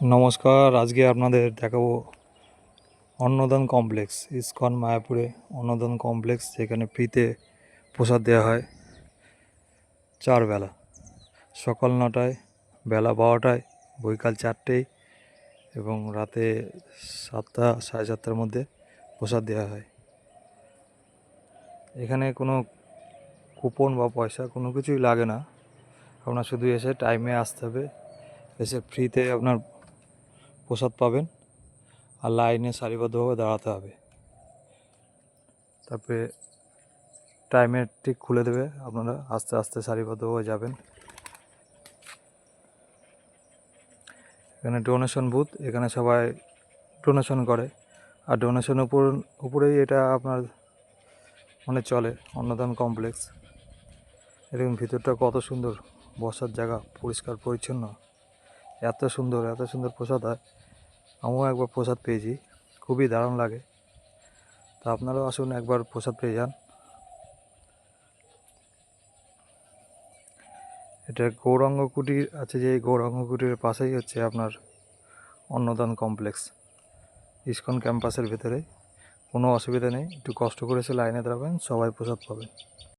নমস্কার, আজকে আপনাদের দেখাবো অন্নদান কমপ্লেক্স, ইস্কন মায়াপুরে অন্নদান কমপ্লেক্স, যেখানে ফ্রিতে প্রসাদ দেওয়া হয় চার বেলা। সকাল নটায়, বেলা বারোটায়, বৈকাল চারটেয় এবং রাতে সাতটা, সাড়ে সাতটার মধ্যে প্রসাদ দেওয়া হয়। এখানে কোনো কুপন বা পয়সা কোনো কিছুই লাগে না। আপনার শুধু এসে টাইমে আসতে হবে। এসে ফ্রিতে আপনার প্রসাদ পাবেন আর লাইনে সারিবদ্ধভাবে দাঁড়াতে হবে। তারপরে টাইমের ঠিক খুলে দেবে, আপনারা আস্তে আস্তে সারিবদ্ধভাবে যাবেন। এখানে ডোনেশন বুথ, এখানে সবাই ডোনেশন করে। আর ডোনেশন উপর, উপরেই এটা আপনার মানে চলে, অন্নদান কমপ্লেক্স। এরকম ভিতরটা কত সুন্দর, বসার জায়গা, পরিষ্কার, পরিচ্ছন্ন। এত সুন্দর এত সুন্দর প্রসাদ হয়। আমিও একবার প্রসাদ পেয়েছি, খুবই দারুণ লাগে। তা আপনারাও আসুন একবার প্রসাদ পেয়ে যান। এটা গৌরাঙ্গ কুটির আছে, যে গৌরাঙ্গ কুটিরের পাশেই হচ্ছে আপনার অন্নদান কমপ্লেক্স। ইসকন ক্যাম্পাসের ভেতরে কোনো অসুবিধা নেই, একটু কষ্ট করে এসে লাইনে দাঁড়াবেন, সবাই প্রসাদ পাবেন।